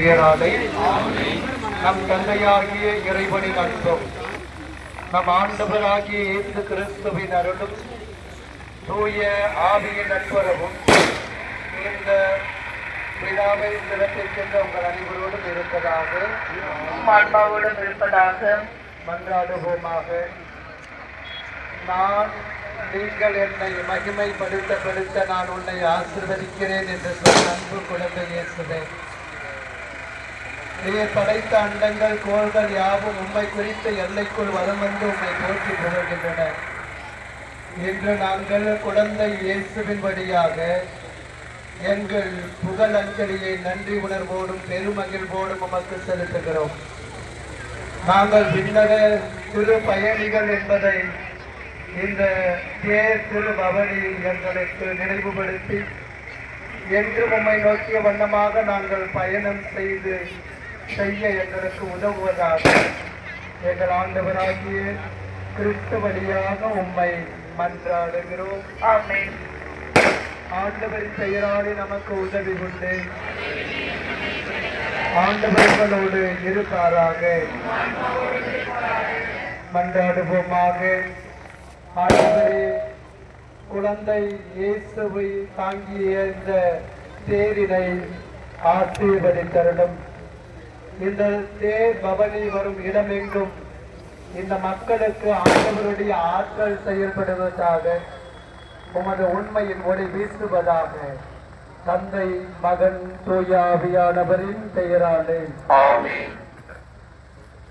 பெயராலே நம் தந்தையாகிய இறைவனின் அன்பும் நம் ஆண்டவராகிய இயேசு கிறிஸ்துவின் அருளும் தூய ஆவியின் நட்புறவும் இந்த விழாவை சிறப்பிக்கின்ற உங்கள் அனைவரோடும் இருப்பதாக ஆன்மாவோடும் இருப்பதாக மன்றாடுவோமாக. நான் நீங்கள் என்னை மகிமைப்படுத்த படுத்த நான் உன்னை ஆசிர்வதிக்கிறேன் என்று சொன்ன அன்பு குழந்தை இயேசுவே. நீர் படைத்த அண்டங்கள் கோள்கள் யாவும் உம்மை குறித்த எல்லைக்குள் வலம் வந்து உம்மை போற்றி புகழ்கின்றன இன்று நாங்கள் குழந்தை இயேசுவின் வழியாக எங்கள் புகழ் அஞ்சலியை நன்றி உணர்வோடும் பெருமகிழ்வோடும் உமக்கு செலுத்துகிறோம். நாங்கள் விண்ணக திரு பயணிகள் என்பதை இந்த தேர் திரு பவனி எங்களுக்கு நினைவுபடுத்தி என்று உம்மை நோக்கிய வண்ணமாக நாங்கள் பயணம் செய்து செய்ய எங்களுக்கு உதவுவதாக. எங்கள் ஆண்டவராகிய கிறிஸ்து வழியாக உம்மை மன்றாடுகிறோம். ஆண்டவரின் பெயராலே நமக்கு உதவி உண்டு. ஆண்டவர்களோடு இருப்பாராக. மன்றாடுவோமாக. ஆண்டவரே குழந்தை இயேசுவை தாங்கிய இந்த தேரினை ஆசீர்வதித்தருளும் இந்த தேர் பவனி வரும் இடமெங்கும். இந்த மக்களுக்கு ஆண்டவருடைய ஆற்றல் செயல்படுவதாக உமது உண்மையின் ஒளி வீசுவதாக தந்தை மகன் தூயாவியானவரின் பெயராலே.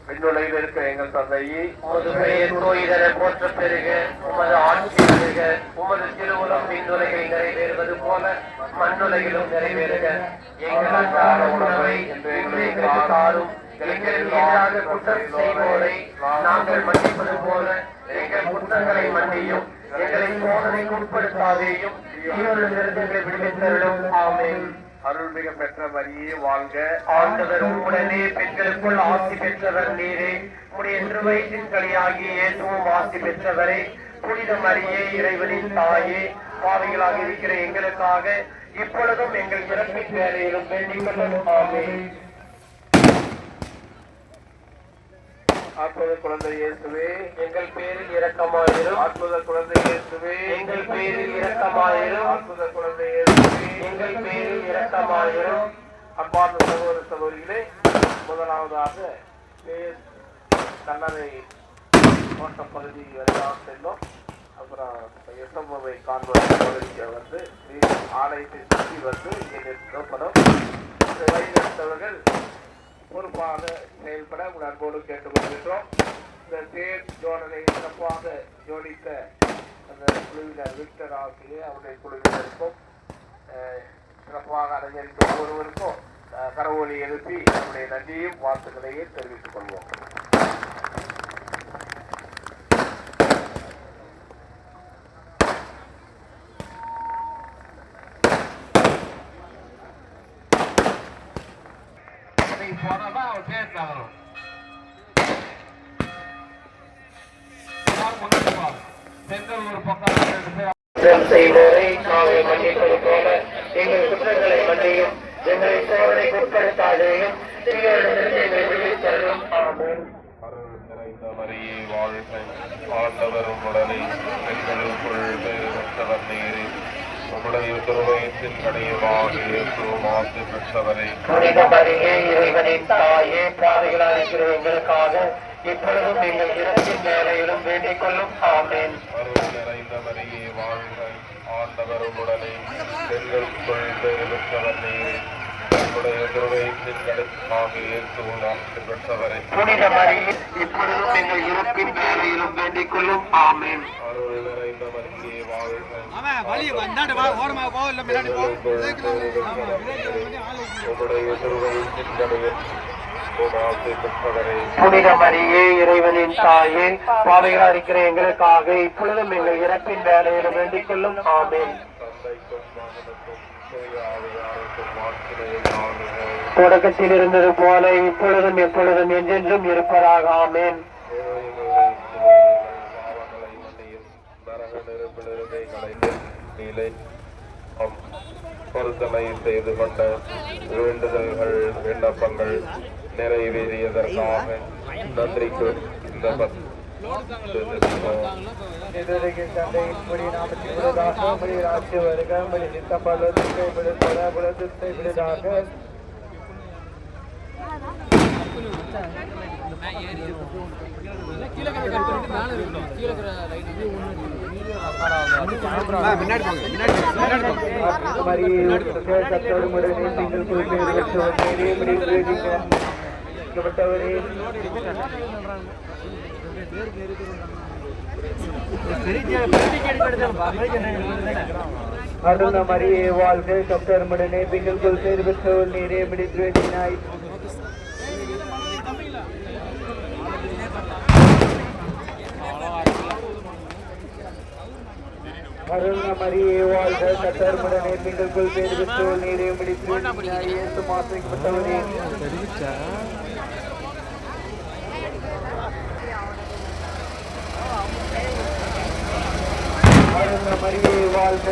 ஆமென் இருக்க எங்கள் தந்தையை உமது பெயர் தோய்தர போற்ற பெருக உமது ஆட்சி பெருக உமது திருவுளம் விண்ணுலகை நிறைவேறுவது போல மண்ணுலகிலும் நிறைவேறுக. எங்கள் அன்றாட உணவை இன்று எங்களுக்கு தாரும். எங்களுக்கு எதிராக குற்றம் செய்வோரை நாங்கள் மன்னிப்பது போல எங்கள் குற்றங்களை மன்னியும். எங்களை சோதனைக்கு உட்படுத்தாதேயும். தீவிரத்திலிருந்து எங்களை விடுவித்தருளும் ஆமென். அருள்மிக பெற்ற மரியே வாழ்க. ஆண்டவர் உடனே பெண்களுக்குள் ஆசி பெற்றவர் நீரே. உடைய திருவயிற்றின் இயேசுவும் ஆசி பெற்றவரே. புனித மரியே இறைவனின் தாயே. பாவிகளாக இருக்கிற எங்களுக்காக இப்பொழுதும் எங்கள் இறப்பின் வேலையிலும் வேண்டிக் கொள்ளும் ஆமென். அற்புத குழந்தை இயேசுவே எங்கள் பேரில் இரக்கமாயிரும். அற்புத குழந்தை இயேசுவே எங்கள் பேரில் இரக்கமாயிரும். அற்புத குழந்தை இயேசுவே எங்கள் பேரில் இரக்கமாயிரும். அன்பார்ந்த சகோதர சகோதரிகளே முதலாவதாக தேர் கல்லறை தோட்ட பகுதி வரையாக செல்லும் அப்புறம் எஸ்எம்ஓவை காண்பது பகுதிக்கு வந்து ஆலயத்தை சுற்றி வந்து இங்கே நிறுத்தப்படும் இந்த வழிநடத்தவர்கள் பொறுப்பாக செயல்பட உங்கள் அன்போடு கேட்டுக்கொள்கின்றோம். இந்த தேர் ஜோடனை சிறப்பாக ஜோடித்த அந்த குழுவினர் விக்டர் ஆகிய அவருடைய குழுவினருக்கும் சிறப்பாக அலங்கரித்த ஒவ்வொருவருக்கும் அஹ், கரவொலி எழுப்பி நம்முடைய நன்றியும் வாழ்த்துக்களையும் தெரிவித்துக் கொள்வோம். குற்றம் செய்வோரை நாங்கள் மன்னிப்பது போல எங்கள் குற்றங்களை மன்னியும். எங்களை சோதனைக்கு உட்படுத்தாதேயும் தீயோரிடமிருந்து எங்களை விடுவித்தருளும் ஆமென். அருள் நிறைந்த மரியே வாழ்க. ஆண்டவர் உடனே பெண்களுக்குள் பெற்றவர் நீரே உம்முடைய திருவயத்தின் கடையமாக மாசு பெற்றவரே புனித மரியே இறைவனின் தாயே பாதைகளாக இருக்கிற எங்களுக்காக இப்பொழுதும் எங்கள் இறப்பின் வேலையிலும் வேண்டிக் கொள்ளும். ஆமென். அருள் நிறைந்த மரியே வாழ்க. ஆண்டவர் உடனே பெண்களுக்குள் பெற்றவர் நீரே உம்முடைய திருவயத்தின் கடையமாக மாசு பெற்றவரே புனித மரியே இப்பொழுதும் எங்கள் இறப்பின் வேலையிலும் வேண்டிக் கொள்ளும். ஆமென். அருள் நிறைந்த மரியே வாழ்க. ஆமா வழி வந்தாண்டு வா ஓரமா போ இல்ல பின்னாடி போ. உம்முடைய திருவயத்தின் கடையில் மாசு பெற்றவரே. புனித மரியே இறைவனின் தாயே பாதைகளாக இருக்கிற எங்களுக்காக இப்பொழுதும் எங்கள் இறப்பின் வேலையிலும் வேண்டிக் கொள்ளும். ஆமென். தொடக்கத்தில் இருந்தது போல இப்பொழுதும் எப்பொழுதும் என்றென்றும் இருப்பதாக. ஆமென். பாவங்களை மன்னியும் கலைந்து நீலை பொருத்தனை செய்து கொண்ட வேண்டுதல்கள் விண்ணப்பங்கள் நிறைவேறியதற்காக நன்றிக்கு இந்த பத்து விடுதாக மொழி வருக மொழி பலத்தை விடுதாக முன்னாடி போங்க மரியே கத்தோடுமுடனே நீங்கள் குறிப்பேறு பெற்றவரே பெற்றவர் நீரே முடிவுனாய் அருண வாழ்க கத்தோடுமுடனே நீங்கள் குறிப்பேறு பெற்றவர் நீரே முடிவுனாய் இயேசு மாசிக்கப்பட்டவரே அருண வாழ்க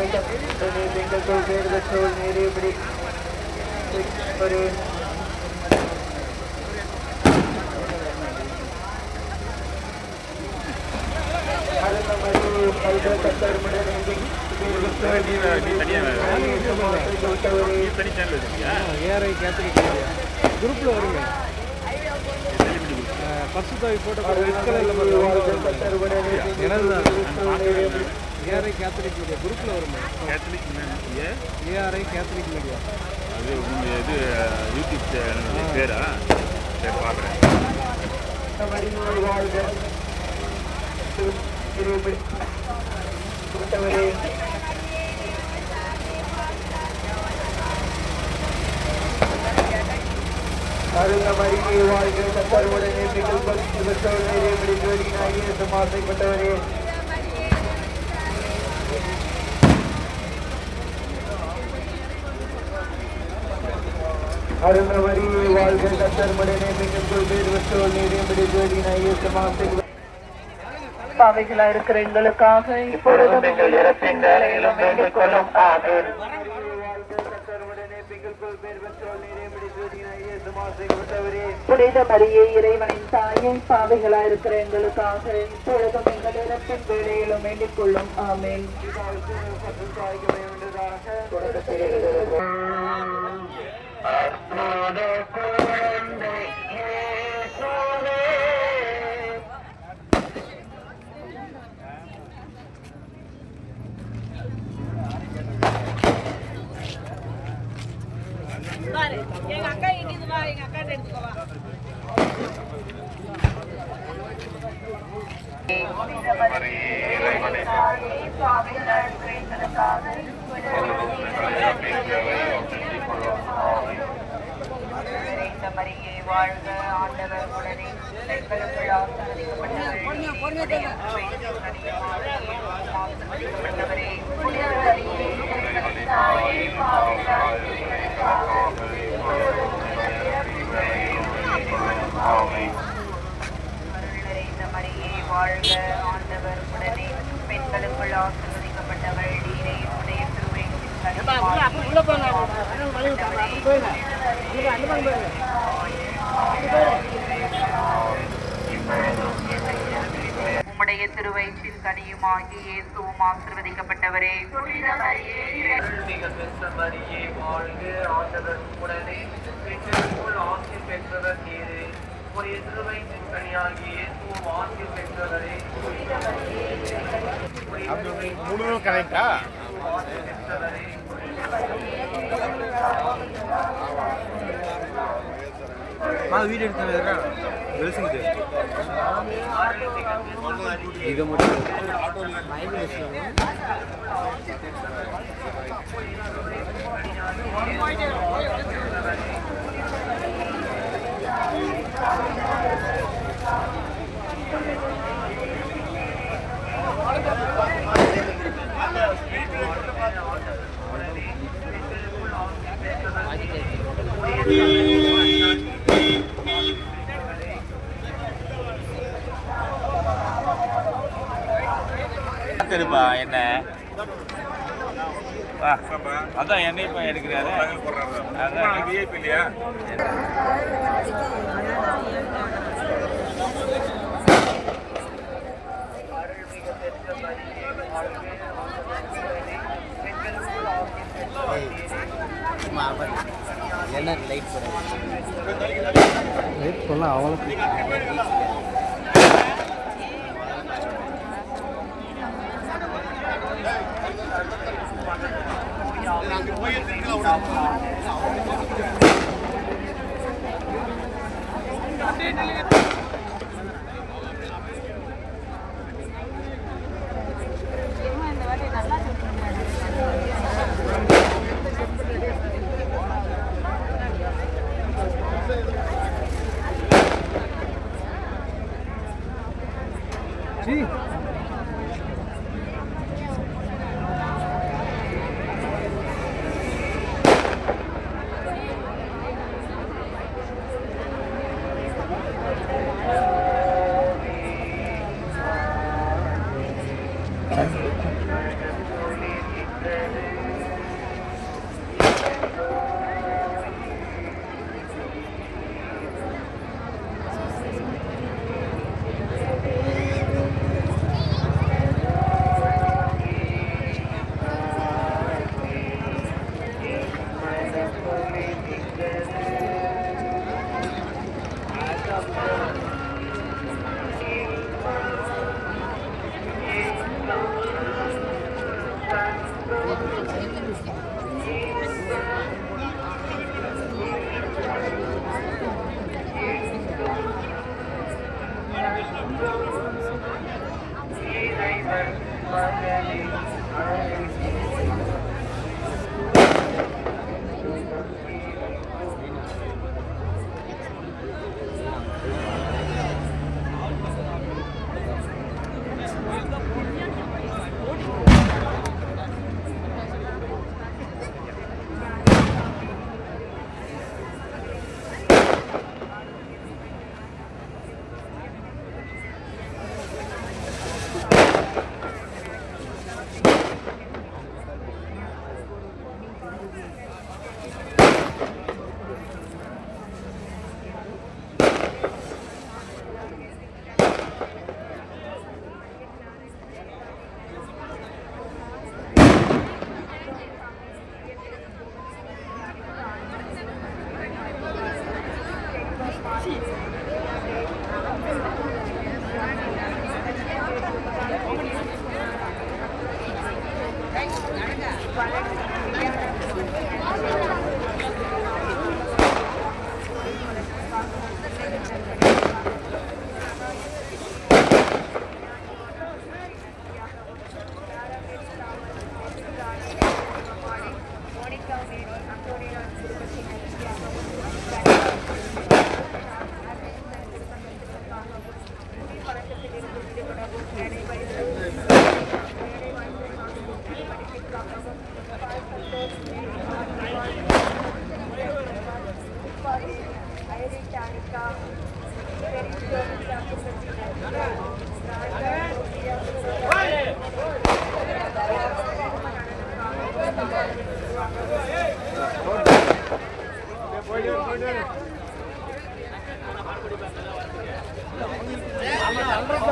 நீரே அருண மரியே குரூப்பில் வருங்க பசுத்தாவி தாய் ரெட் கலரில் ஏஆர்ஐ கேத்தலிக் மீடியா குரூப்பில் வருங்க Catholic media ARI Catholic media அது உங்க இது யூடியூப் சேனல் பேரா சரி பார்க்குறேன் அருங்க மரியே வாழ்க கத்தருடனே மிகவும் பக்தி பெற்றவரே விடுதலினாகிய சுமாசைப்பட்டவரே அருங்க மரியே வாழ்க கத்தருடனே மிகவும் பேர் பெற்றவரே விடுதலினாகிய சுமாசை பாவைகளா இருக்கிற எங்களுக்காக இப்பொழுதும் எங்கள் இறப்பின் வேலையிலும் வேண்டிக் கொள்ளும் ஆமீன். புனித மரியே இறைவனின் தாயை பாவைகளா இருக்கிற எங்களுக்காக இப்பொழுதும் எங்கள் இறப்பின் வேலையிலும் வேண்டிக் கொள்ளும் ஆமீன் எங்க அக்கா இங்கிட்டு வா எங்க அக்கா எடுத்துக்கோ வா. மரியே வாழ்க ஆண்டவர் உடனே பெண்களுக்குள் தாயே, வாழ்க ஆண்டவர் உடனே பெண்களுக்குள் ஆசீர்வதிக்கப்பட்டவள் நீரே உடைய திருவயிற்றின் உம்முடைய திருவயிற்றின் கனியுமாகி இயேசுவும் ஆசீர்வதிக்கப்பட்டவரே. மரியே வாழ்க ஆண்டவர் உடனே ஆசி பெற்றவர் நீரே. உடைய திருவயிற்றின் கனியாகி இயேசுவும் ஆசி பெற்றவரே. முழு கரெக்டா வீடியோ எடுத்து வெளிசுங்க இதை மட்டும் தெரியுப்பா என்ன? அதான் போய் எடுக்கிறாரு. அதான். விஐபி இல்லையா என்ன லைட் போடுறது லைட் சொல்ல அவ்வளோ அங்கே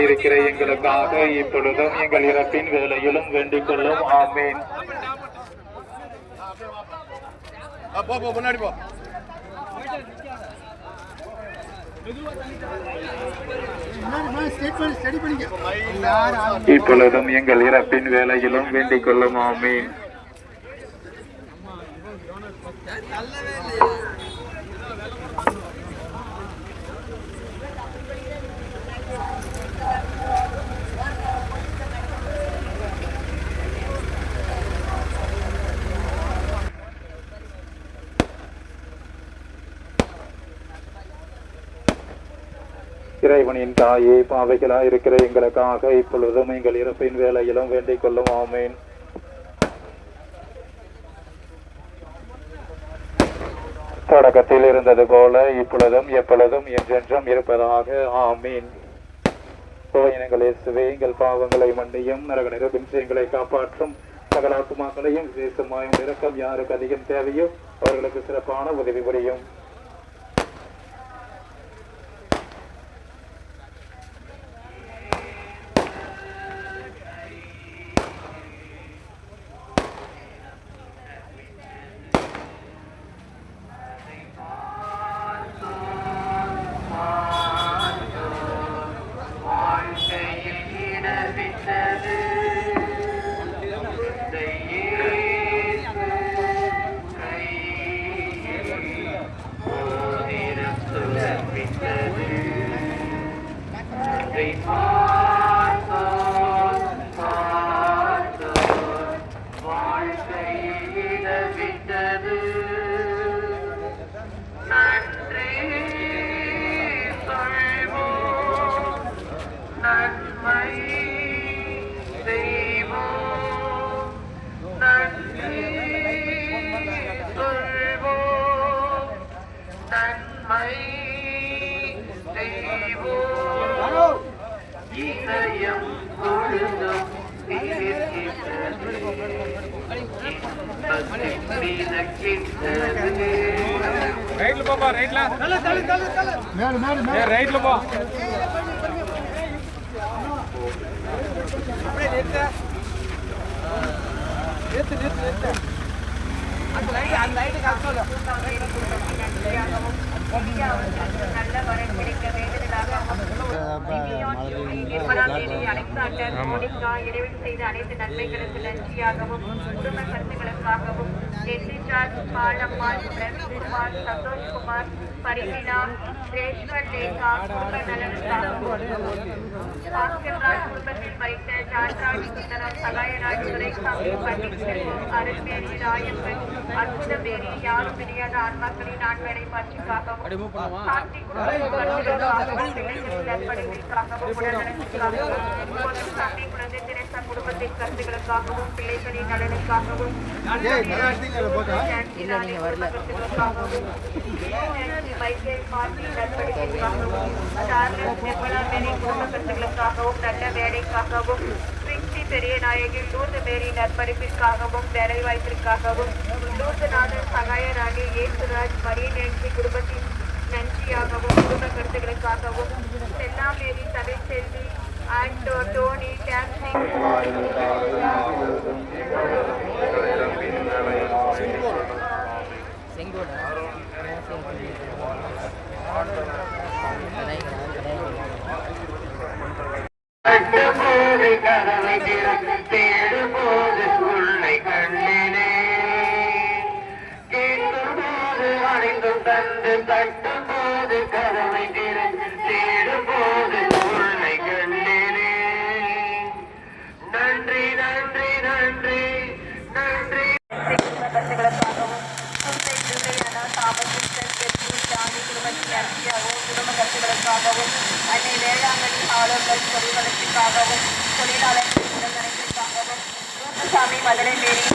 இருக்கிற எங்களுக்காக இப்பொழுதும் எங்கள் இறப்பின் வேலையிலும் வேண்டிக் கொள்ளும். ஆமீன். முன்னாடி போ. இப்பொழுதும் எங்கள் இறப்பின் வேலையிலும் வேண்டிக் கொள்ளும். ஆமீன். இறைவனின் தாயே பாவைகளாய் இருக்கிற எங்களுக்காக இப்பொழுதும் எங்கள் இறப்பின் வேலையிலும் வேண்டிக் கொள்ளும். ஆமீன். தொடக்கத்தில் இருந்தது போல இப்பொழுதும் எப்பொழுதும் என்றென்றும் இருப்பதாக. ஆமீன். கோயினங்கள் இயேசுவே எங்கள் பாவங்களை மன்னியும் நரக நிரபின்சயங்களை காப்பாற்றும் சகலாத்துமாக்களையும் விசேஷமாயும் இறக்கம் யாருக்கு அதிகம் தேவையோ அவர்களுக்கு சிறப்பான உதவி புரியும். இறைவன் செய்த அனைத்து நன்மைகளுக்கு நன்றியாகவும் குடும்ப கருத்துக்களுக்காகவும் என்ரிச்சார்ஜ் பாலம்மாள் பிரவீன்குமார் சந்தோஷ்குமார் பரிமினா ரேஷ்வர் லேகா குடும்ப நலனுக்காகவும் குடும்பத்தில் வைத்த ஜான்ராஜ் சுந்தரம் சகாயராஜ் துரைசாமி பண்டிட் அருள்மேரி ராயப்பன் அற்புதமேரி யாரும் தெரியாத ஆன்மாக்களின் ஆண்மனை பற்றிக்காகவும் குழந்தை குடும்பத்தின் கருத்துக்களுக்காகவும் பிள்ளைகளின் நலனுக்காகவும் மைக்கேல் பார்ட்டி நற்பணிகளுக்காகவும் சார்லஸ் நிர்மலா மேரி குடும்ப கருத்துக்களுக்காகவும் நல்ல வேலைக்காகவும் பிரின்சி பெரிய நாயகி லூர்து மேரி நற்பணிப்பிற்காகவும் வேலை வாய்ப்பிற்காகவும் லூர்துநாதன் சகாயராணி ஏசுராஜ் மரியநேன்சி குடும்பத்தின் நன்றியாகவும் குடும்ப கருத்துக்களுக்காகவும் செல்லா மேரி தமிழ் செல்வி ஆண்டோ டோனி டான்சி. கட்டும்போது கதவை திறந்து தந்து தட்டும்போது கதவை திறந்து உன்னை நன்றி நன்றி நன்றி நன்றி கருத்துக்களுக்காகவும் குடும்ப அன்னை வேளாங்கண்ணி ஆளுநர் பொதுவளர்ச்சிக்காகவும் தொழிலாளர்கள் உடல்நலத்திற்காகவும் சாமி மதுரை மேரி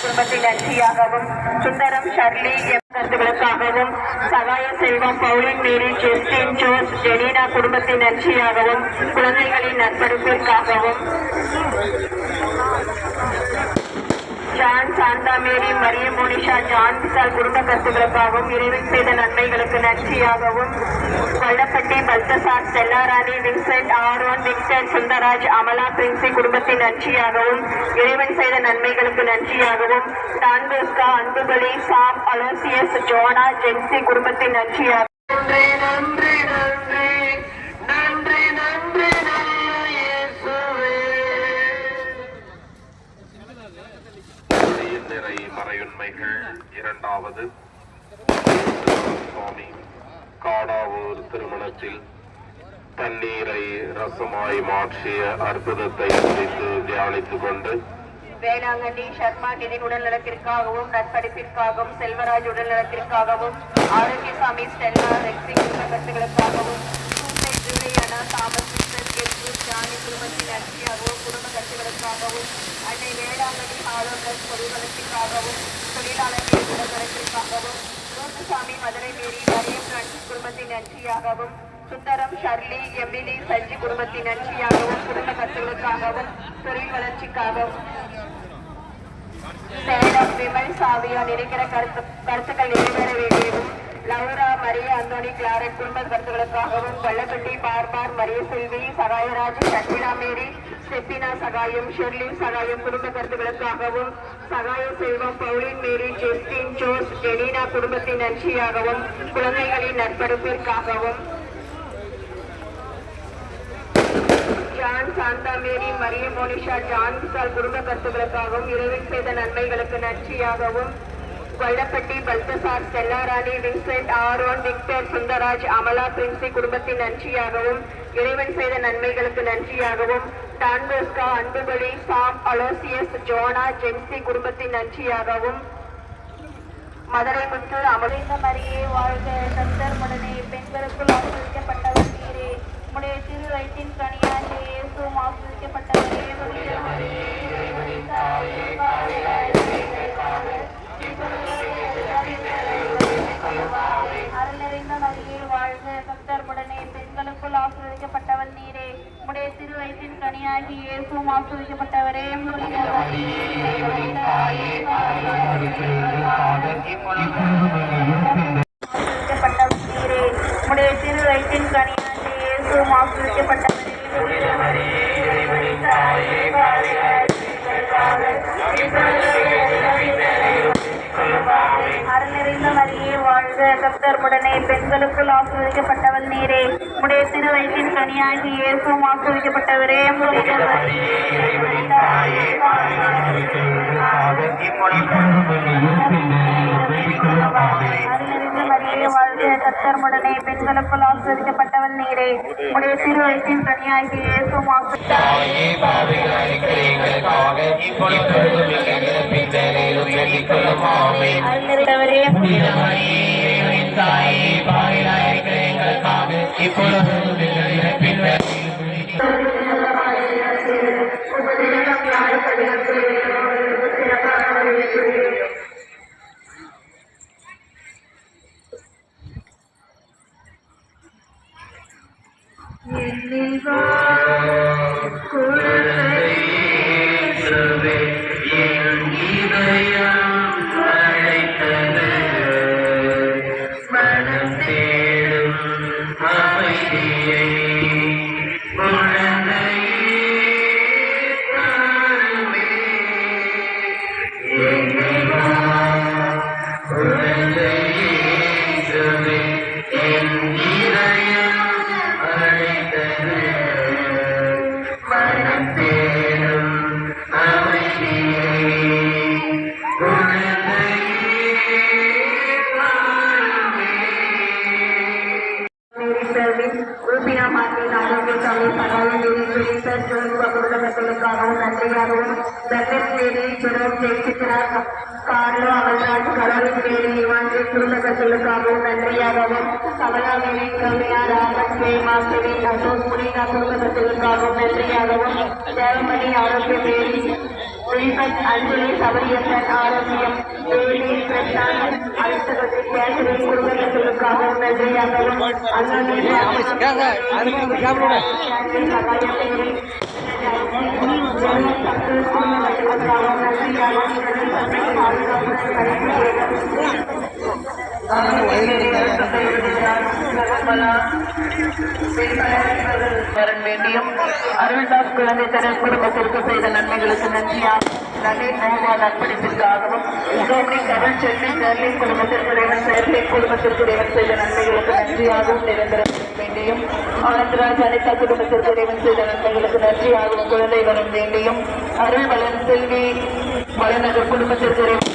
குடும்பத்தின் நன்றியாகவும் Sundaram Shirley M கருத்துக்களுக்காகவும் Sagaya Selvam Pauline Mary Justin Jose Jenina குடும்பத்தின் நன்றியாகவும் குழந்தைகளின் நற்படுப்பிற்காகவும். ஜான் சாந்தாமேரி மரிய மோனிஷா ஜான் விசால் குடும்ப கருத்துக்களுக்காகவும் இறைவன் செய்த நன்மைகளுக்கு நன்றியாகவும் Kollapatti Balthasar Chellarani Vincent Aaron Victor Sundaraj Amala Princy குடும்பத்தின் நன்றியாகவும் இறைவன் செய்த நன்மைகளுக்கு நன்றியாகவும் டான்போஸ்கா அன்புபலி சாம் அலோசியஸ் ஜோனா ஜென்சி குடும்பத்தின் நன்றியாகவும். நன்றி நன்றி. முதலாவது சுவாமி காடாவூர் திருமணத்தில் தண்ணீரை ரசமாய் மாற்றிய அற்புதத்தை குறித்து தியானித்துக் கொண்டு வேளாங்கண்ணி சர்மா நிதின் உடல்நலத்திற்காகவும் நற்படிப்பிற்காகவும் செல்வராஜ் உடல்நலத்திற்காகவும் ஆரோக்கியசாமி ஸ்டெல்லா ரெக்ஸி குடும்ப கருத்துகளுக்காகவும் சூசை தாமஸ் ஜானி குடும்பத்தின் நன்றியாகவும் குடும்ப கட்சிகளுக்காகவும் அன்னை வேளாங்கண்ணி ஆளுநர் பொதுநலத்திற்காகவும் தொழிலாளர்கள் உடல்நலத்திற்காகவும் Rosasami Madurai Mary Mariam Francis குடும்பத்தின் நன்றியாகவும் சுந்தரம் ஷர்லி எமிலி சஞ்சி குடும்பத்தின் நன்றியாகவும் குடும்ப கருத்துகளுக்காகவும் தொழில் வளர்ச்சிக்காகவும் சேலம் விமல் சாவியால் இருக்கிற கருத்து கருத்துக்கள் நிறைவேற வேண்டியதும் லவுரா மரிய அந்தோனி கிளாரட் குடும்ப கருத்துக்களுக்காகவும் கொல்லப்பட்டி பார்பார் மரிய செல்வி சகாயராஜ் சட்டினா மேரி செப்பினா சகாயம் ஷெர்லின் சகாயம் குடும்ப கருத்துக்களுக்காகவும் Sagaya Selvam Pauline Mary Justin Jose Elina குடும்பத்தின் நன்றியாகவும் குழந்தைகளின் நற்படுப்பிற்காகவும் John Santha Mary Mariya Monisha John குடும்ப கருத்துக்களுக்காகவும் இரவில் செய்த நன்மைகளுக்கு நன்றியாகவும் Kollapatti Balthasar Chellarani Vincent Aaron Victor Sundaraj Amala Princy குடும்பத்தின் நன்றியாகவும் இறைவன் செய்த நன்மைகளுக்கு நன்றியாகவும் டான்போஸ்கா அன்புபலி சாம் அலோசியஸ் ஜோனா ஜென்சி குடும்பத்தின் நன்றியாகவும். மதுரை முத்து அமர்ந்த மரியே வாழ்க கத்தர் மடனே பெண்களுக்குள் ஆசிரியப்பட்டவர் நீரே. உடைய திரு வயிற்றின் கனியாக இயேசுவும் ஆசிரியப்பட்டவரே அருள் நிறைந்த மரியே கர்த்தர்முடனே பெண்களுக்குள் ஆசிரியப்பட்டவர் நீரே. உடைய திரு வயிற்றின் கனியாகி இயேசுவும் ஆசிரியப்பட்டவரே முடிந்த வாழ்க கர்த்தர் உடனே பெண்களுக்குள் ஆசிரியப்பட்டவள் நீரே. உடைய திரு வயிற்றின் கனியாகி இயேசுவும் மரியே வாழ்க கர்த்தர் உடனே பெண்களுக்குள் ஆசிரியப்பட்டவள் நீரே. உடைய திரு வயிற்றின் கனியாகி இயேசுவும் ஆசிரியப்பட்டவரே மேரி குடும்பங்களுக்காகவும் நன்றியாகவும் தர்மஸ் மேரி பேசுகிறார் Jayachitra Carlo Amalraj Caroline Mary இவான்ஜி குடும்பங்களுக்காகவும் நன்றியாகவும் கமலா மேரி ராமன் பிரேமா சிவி அசோக் புனிதா குடும்பங்களுக்காகவும் நன்றியாகவும் தேவமணி ஆரோக்கிய மேரி ஸ்ரீபத் அஞ்சலி சபரியப்பன் ஆரோக்கியம் தேவி பிரசாந்த் அடுத்தது கேசரி குடும்பங்களுக்காகவும் நன்றியாகவும் அண்ணன் வேண்டியும் அருள்தாஸ் குழந்தை தரன் குடும்பத்திற்கு செய்த நன்மைகளுக்கு நன்றியாக நகை நோவா நற்பணிப்பிற்காகவும் சோமி கருள் செல்வி செர்லின் குடும்பத்திற்கு இறைவன் செர்லின் குடும்பத்திற்கு இறைவன் செய்த நன்மைகளுக்கு நன்றியாகவும் நிரந்தரம். வேண்டியும். ஆனந்தராஜ் அனிதா குடும்பத்திற்கு இறைவன் செய்த நன்மைகளுக்கு நன்றியாகவும் குழந்தை வரம் வேண்டியும். அருள் வளன் செல்வி. வளநகர் குடும்பத்திற்கு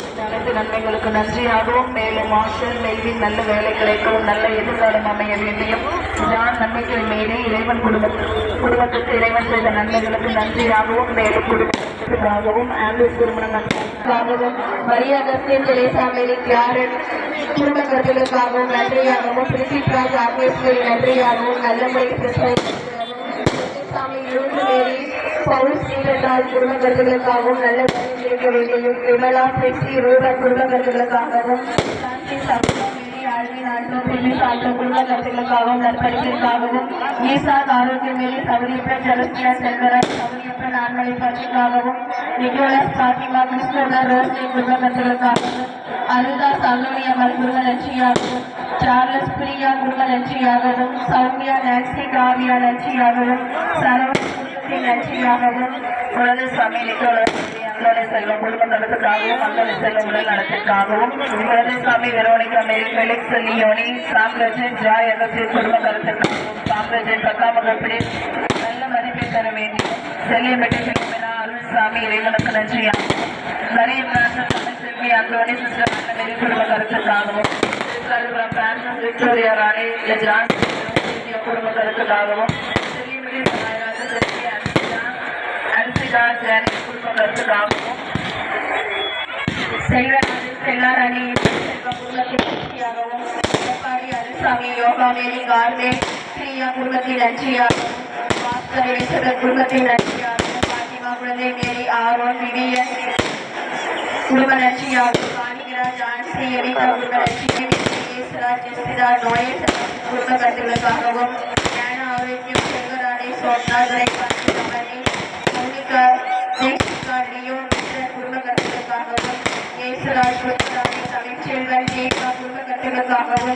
அனைத்து நன்மைகளுக்கு நன்றியாகவும் மேலும் மாஸ்டர் மெய்வின் நல்ல வேலை கிடைக்கவும் நல்ல எதிர்காலம் அமைய வேண்டியும் நான் நன்மைகள் மீறி இறைவன் குடும்பத்தில் குடும்பத்துக்கு இறைவன் செய்த நன்மைகளுக்கு நன்றியாகவும் மேலும் குடும்பத்திற்காகவும் ஆம்புலன்ஸ் திருமணம் நன்றியாகவும் மரியா கிளாரன் திரைசாமி நன்றியாகவும் பிரிசித் ராஜ் நன்றியாகவும் நல்ல முறை சாமி யூசுவேரி பவுல் ஸ்ரீரட்டால் குடும்ப கருத்துகளுக்காகவும் நல்ல வேலை கிடைக்க வேண்டியும் விமலா பெக்ஸி ரூபன் குடும்ப கருத்துகளுக்காகவும் சாந்தி சவுந்தா மேரி குடும்ப கருத்துகளுக்காகவும் நற்பணிப்பிற்காகவும் ஈசா ஆரோக்கியமேரி சௌரியப்பன் ஜலஸ்தியா செல்வராஜ் சௌரியப்பன் ஆண்மலை பற்றிக்காகவும் நிக்கோலஸ் பாத்திமா கிறிஸ்தோனா ரோஸ்லி குடும்ப கருத்துகளுக்காகவும் அருதா சௌமியம்மல் குடும்ப லட்சியாகவும் சார்லஸ் பிரியா குடும்ப லட்சியாகவும் சௌமியா நான்சி காவியா லட்சியாகவும் சரவணி லட்சியாகவும் குழந்தை சுவாமி நிக்கோலஸ் அங்கோலை செல்வம் குடும்ப நலத்துக்காகவும் அங்கோலை செல்வம் உடல் நலத்திற்காகவும் குழந்தை சுவாமி Veronica Mary Felix Leoni Samrajan Joy Augustine குடும்ப கருத்துக்காகவும் சாம்ராஜன் பத்தாம் நல்ல மதிப்பை தர வேண்டும் செல்லியம்பட்டி பிலிமினா அருள்சாமி இறைவனுக்கு நன்றியாகும் Mariam Rasan Tamil Selvi Anthony sister Mary குடும்ப கருத்துக்காகவும் திருக்கல்புரம் பிரான்சிஸ் விக்டோரியா ராணி லெஜான் குடும்ப கருத்துக்காகவும் அன்சிதா ஜானி குடும்ப கருத்துக்காகவும் செல்வராணி செல்லாரணி செல்வம் குடும்பத்தின் லட்சியாகவும் எடப்பாடி அருசாமி யோகாவேலி கார்மே பிரியா குடும்பத்தின் லட்சியாகவும் பாஸ்கர் ஈஸ்வரர் குடும்பத்தின் லட்சியாகவும் பாத்திமா குழந்தை மேரி ஆரோன் விடியன் குடும்ப லட்சியாகவும் காணிகரா ஜான்சி எரிகா குடும்ப லட்சியம் ஈஸ்வரா ஜெசிதா நோயே குடும்ப கருத்துகளுக்காகவும் ஞான ஆரோக்கியம் செல்வராணி சோம்நாதரை பரமணி کا نیکس کاریوں سے پورن کرتے بتاؤں نیکس راجپتانی سارے چلڈرن ڈے کا پورن کرتے بتاؤں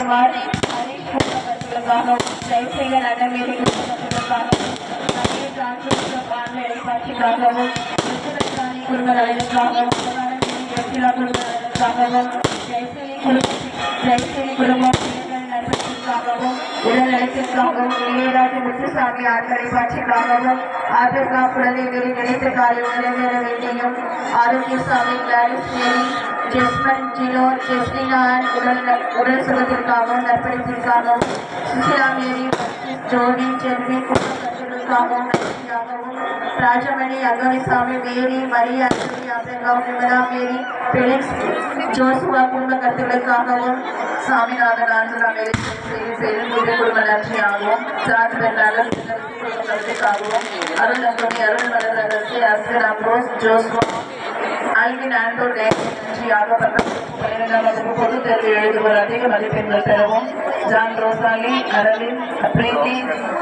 ہماری ہماری پورن کرتے بتاؤں جیسے یہ راجا میرے کو بتاؤں تاکہ جان سے زبان میں ایک بات بتاؤں راجپتانی پورن کرتے بتاؤں ہمارا میری جیسلا پورن کرتے بتاؤں جیسے یہ جیسے یہ گلوبل نرسنگ بتاؤں உடல் நலத்திற்காகவும் இளையராஜ முத்துசாமி ஆண்மை காட்சிக்காகவும் ஆபிர்கா குழந்தைகளை நினைத்த காரியம் நிறைவேற வேண்டியும் Arokiasamy Clarice Mary Jesman Gino Justina உடல் நல- உடல் சுகத்திற்காகவும் நற்பணிப்பிற்காகவும் Sushila Mary Varshith, Jodi Jeremy குடும்பத்திற்காகவும் நன்றியாகவும் Rajamani அகவிசாமி Mary Maria Anthony Abraham Vimala Mary Felix Joshua குடும்ப கருத்துக்களுக்காகவும் சாமிநாதன் ஆஞ்சலா மேரி செய்தி செய்தி குடும்ப நன்றியாகவும் ஜார்ஜ் நலன் குடும்ப கருத்துக்காகவும் Arul Anthony Arul Malarasi Asgar Ambrose Joshua Alvin Anto நன்றியாக பன்னிரெண்டாம் வகுப்பு பொதுத் தேர்வு எழுதுவர் அதிக மதிப்பெண்கள் பெறவும் John Rosalie Aravind Preethi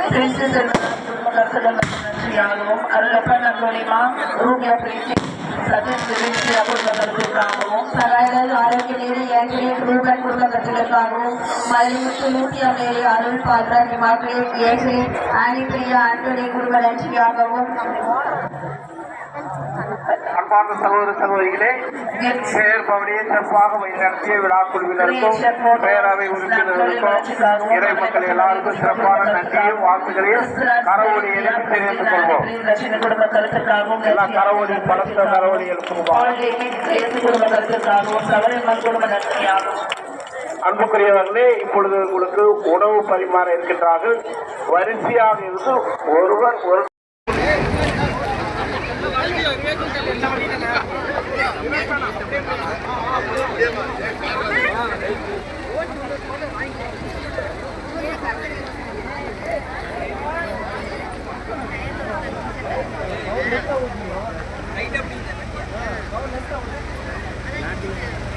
Princess Selvam கருத்துக்கள் நன்றியாகவும் அருளப்பன் அந்தோனிமா ரூபியா பிரீத்தி சதீஷ் திரிச்சி குடும்ப சகாயராஜ் ஆரோக்கிய ரூபன் மல்லிமுத்து அருள் பாத்ரா ஆனி பிரியா ஆண்டோனி குடும்ப அன்பார்ந்த சகோதர சகோதரிகளே பெயர் பவனியை சிறப்பாக வழிநடத்திய விழா குழுவினருக்கும் பேரவை உறுப்பினர்களுக்கும் இறை மக்கள் எல்லாருக்கும் சிறப்பான நன்றியும் வாழ்த்துக்களையும் கரவொலி எழுப்பி தெரிவித்துக் கொள்வோம் எல்லா கரவொலி பலத்த கரவொலி எழுப்புவோம் ஆல் லிமிட் இயேசு குடும்ப கருத்துக்காகவும் சபரிமன் குடும்ப நன்றியாகவும் அன்புக்குரியவர்களே இப்பொழுது உங்களுக்கு உணவு பரிமாற இருக்கின்றார்கள் வரிசையாக இருந்து ஒருவர் ஒரு